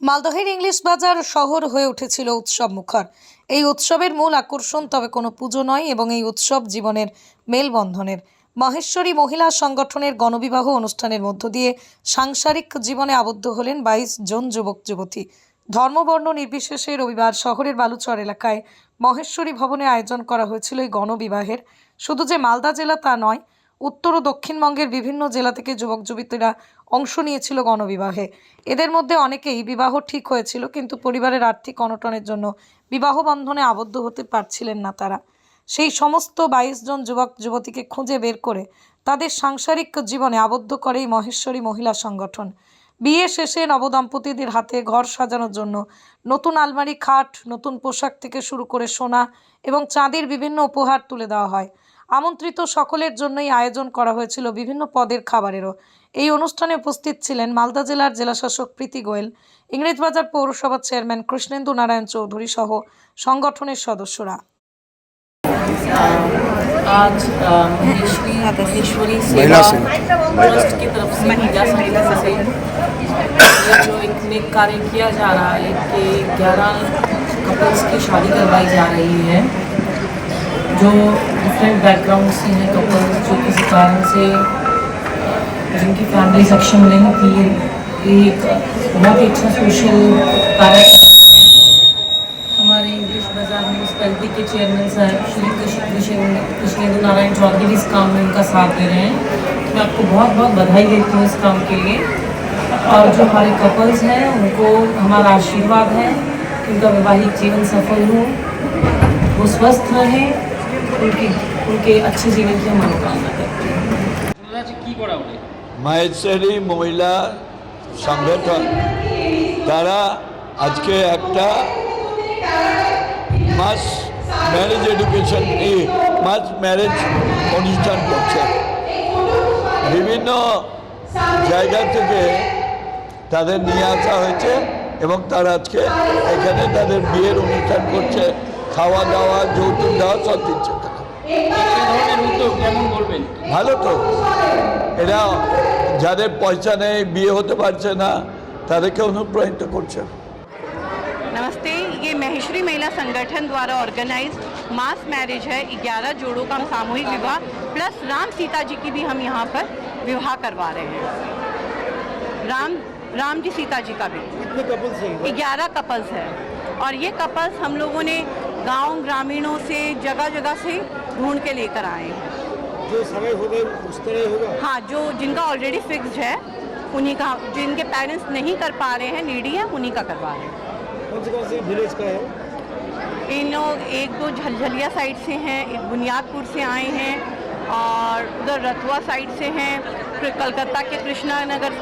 মালদহের ইংলিশ বাজার শহর হয়ে উঠেছিল উৎসব মুখর। এই উৎসবের মূল আকর্ষণ তবে কোনো পুজো নয় এবং এই উৎসব জীবনের মেলবন্ধনের। মহেশ্বরী মহিলা সংগঠনের গণবিবাহ অনুষ্ঠানের মধ্য দিয়ে সাংসারিক জীবনে আবদ্ধ হলেন বাইশ জন যুবক, যুবতী। ধর্মবর্ণ নির্বিশেষে রবিবার শহরের বালুচর এলাকায় মহেশ্বরী ভবনে আয়োজন করা হয়েছিল এই গণবিবাহের। শুধু যে মালদা জেলা তা নয় উত্তর ও দক্ষিণবঙ্গের বিভিন্ন জেলা থেকে যুবক যুবতীরা অংশ নিয়েছিল গণবিবাহে। এদের মধ্যে অনেকেই বিবাহ ঠিক হয়েছিল, কিন্তু পরিবারের আর্থিক অনটনের জন্য বিবাহ বন্ধনে আবদ্ধ হতে পারছিলেন না তারা। সেই সমস্ত বাইশ জন যুবক যুবতীকে খুঁজে বের করে তাদের সাংসারিক জীবনে আবদ্ধ করে এই মহেশ্বরী মহিলা সংগঠন। বিয়ে শেষে নবদম্পতিদের হাতে ঘর সাজানোর জন্য নতুন আলমারি, খাট, নতুন পোশাক থেকে শুরু করে সোনা এবং চাঁদির বিভিন্ন উপহার তুলে দেওয়া হয়। আমন্ত্রিত সকলের জন্যই আয়োজন করা হয়েছিল বিভিন্ন পদের খাবারেরও এই অনুষ্ঠানে উপস্থিত ছিলেন মালদা জেলার জেলাশাসক প্রীতি গোয়েল ইংরেজবাজার পৌরসভার চেয়ারম্যান কৃষ্ণেন্দু নারায়ণ চৌধুরী সহ সংগঠনের সদস্যরা आज अ, महेश्वरी महेश्वरी महिला सेवा संघ। ट्रस्ट की तरफ से महिला संघ से ये जो एक नेक कार्य किया जा रहा है कि 11 कपल्स की शादी करवाई जा रही है जो डिफरेंट बैकग्राउंड से हैं कपल्स जो किसी कारण से, जिनकी फैमिली सक्षम नहीं थी एक बहुत ही अच्छा सोशल कार्य हमारे इंग्लिश बाज़ार म्यूनसिपैलिटी के चेयरमैन साहब श्री कृष्ण- कृष्ण- कृष्णेंद्र नारायण चौधरी इस काम में उनका साथ दे रहे हैं। तो मैं आपको बहुत बहुत बधाई देती हूँ इस काम के लिए। और जो हमारे कपल्स हैं, उनको हमारा आशीर्वाद है उनका वैवाहिक जीवन सफल हो। वो स्वस्थ रहें। उनकी उनके अच्छे जीवन की हम मनोकामना करते हैं আপনারা আজকে কি করা ওঠে মাহেশ্বরী মহিলা সংগঠন তারা আজকে একটা মাস ম্যারেজ এডুকেশন এই মাস ম্যারেজ অনুষ্ঠান করছে বিভিন্ন জায়গা থেকে তাদের নিয়ে আসা হয়েছে এবং তারা আজকে এখানে তাদের বিয়ের অনুষ্ঠান করছে খাওয়া দাওয়া যৌতুক দেওয়া সব দিচ্ছে তারা। এই ধরনের উদ্যোগ কেমন বলবেন ভালো তো এরা যাদের পয়সা নেই বিয়ে হতে পারছে না তাদেরকে অনুপ্রাণিত করছে नमस्ते ये महेश्वरी महिला संगठन द्वारा ऑर्गेनाइज मास मैरिज है 11 जोड़ों का सामूहिक विवाह प्लस राम सीता जी की भी हम यहाँ पर विवाह करवा रहे हैं राम राम जी सीता जी का भी कितने कपल्स हैं ग्यारह कपल्स है और ये कपल्स हम लोगों ने गांव ग्रामीणों से जगह जगह से ढूंढ के लेकर आए हैं। जो समय हो गए उस तरह होगा? हाँ जो जिनका ऑलरेडी फिक्स्ड है उन्हीं का जिनके पेरेंट्स नहीं कर पा रहे हैं नीडी है उन्हीं का करवा रहे हैं। कौन से कौन से विलेज का है? इन लोग एक दो झलझलिया साइड से हैं एक बुनियादपुर से आए हैं और उधर रतुआ साइड से हैं फिर कलकत्ता के कृष्णा नगर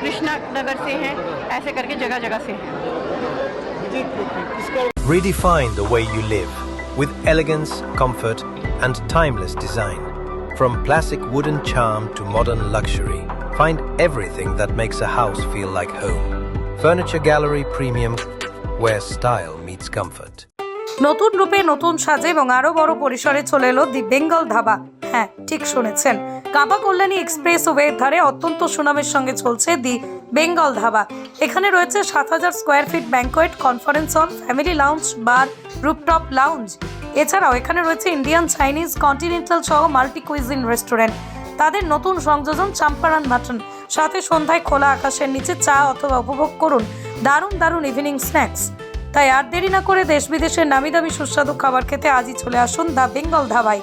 कृष्णा नगर से हैं ऐसे करके जगह जगह से हैं। Redefine the way you live. With elegance, comfort, and timeless design. From classic wooden charm to modern luxury, find everything that makes a house feel like home. Furniture Gallery Premium, where style meets comfort. নতুন রূপে নতুন সাজে এবং আরও বড় পরিসরে চলে এলো দি বেঙ্গল ধাবা হ্যাঁ ঠিক শুনেছেন কাবা কল্যাণী এক্সপ্রেস ওয়ের ধারে অত্যন্ত সুনামের সঙ্গে চলছে দি বেঙ্গল ধাবা। এখানে রয়েছে সাত হাজার square feet banquet, conference hall, family lounge, bar, rooftop lounge. এছাড়াও এখানে রয়েছে ইন্ডিয়ান চাইনিজ কন্টিনেন্টাল সহ মাল্টি কুইজিন রেস্টুরেন্ট। তাদের নতুন সংযোজন চাম্পারান মাটন। সাথে সন্ধ্যায় খোলা আকাশের নিচে চা অথবা উপভোগ করুন। দারুণ দারুণ ইভিনিং স্ন্যাক্স তাই আর দেরি না করে দেশ বিদেশের নামি দামি সুস্বাদু খাবার খেতে আজই চলে আসুন দ্য বেঙ্গল ধাবায়।